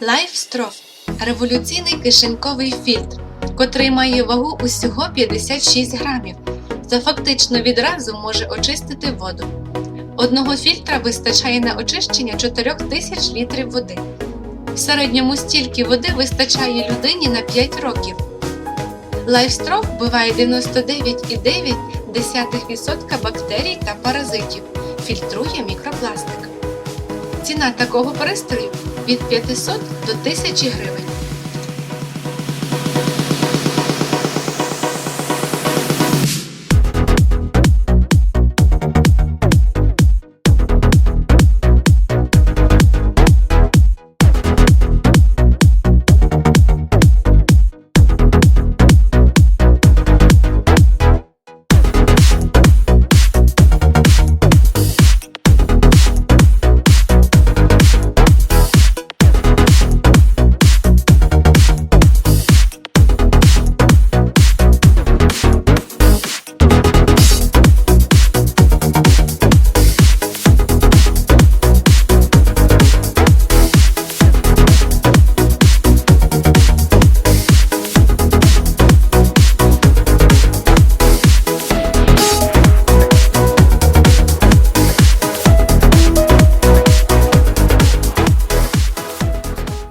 LifeStraw – революційний кишеньковий фільтр, котрий має вагу усього 56 грамів та фактично відразу може очистити воду. Одного фільтра вистачає на очищення 4 тисяч літрів води. В середньому стільки води вистачає людині на 5 років. LifeStraw вбиває 99,9% бактерій та паразитів, фільтрує мікропластик. Ціна такого пристрою від 500 до 1000 гривень.